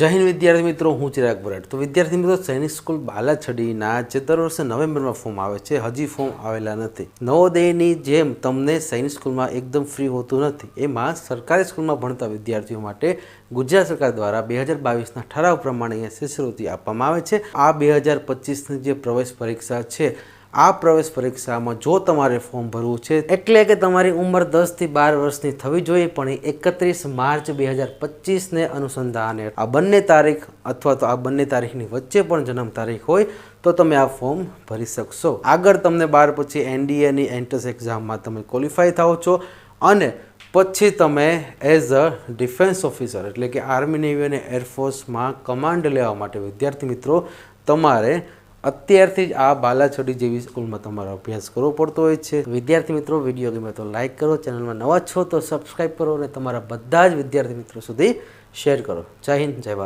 જય હિન્દ વિદ્યાર્થી મિત્રો, હું ચિરાગ બરાટ તો વિદ્યાર્થી મિત્રો સૈનિક સ્કૂલ બાલાછડીના જે દર વર્ષે નવેમ્બરમાં ફોર્મ આવે છે. હજી ફોર્મ આવેલા નથી. નવોદયની જેમ તમને સૈનિક સ્કૂલમાં એકદમ ફ્રી હોતું નથી. એમાં સરકારી સ્કૂલમાં ભણતા વિદ્યાર્થીઓ માટે ગુજરાત સરકાર દ્વારા બે હજાર બાવીસના ઠરાવ પ્રમાણે અહીંયા શિષ્યવૃત્તિ આપવામાં આવે છે. આ બે હજાર પચીસની જે પ્રવેશ પરીક્ષા છે આ પ્રવેશ પરીક્ષામાં જો તમારે ફોર્મ ભરવું છે, એટલે કે તમારી ઉંમર દસથી બાર વર્ષની થવી જોઈએ, પણ એકત્રીસ માર્ચ બે હજાર પચીસને અનુસંધાને. આ બંને તારીખ અથવા તો આ બંને તારીખની વચ્ચે પણ જન્મ તારીખ હોય, તો તમે આ ફોર્મ ભરી શકશો. આગળ તમને બાર પછી એનડીએની એન્ટ્રન્સ એક્ઝામમાં તમે ક્વોલિફાય થાઓ છો, અને પછી તમે એઝ અ ડિફેન્સ ઓફિસર એટલે કે આર્મી નેવી અને એરફોર્સમાં કમાન્ડ લેવા માટે વિદ્યાર્થી મિત્રો, તમારે અત્યારથી જ આ બાલાછડી જેવી સ્કૂલમાં તમારો અભ્યાસ કરવો પડતો હોય છે. વિદ્યાર્થી મિત્રો, વીડિયો ગમે તો લાઇક કરો, ચેનલમાં નવા છો તો સબસ્ક્રાઈબ કરો અને તમારા બધા જ વિદ્યાર્થી મિત્રો સુધી શેર કરો. જય હિન્દ, જય ભારત.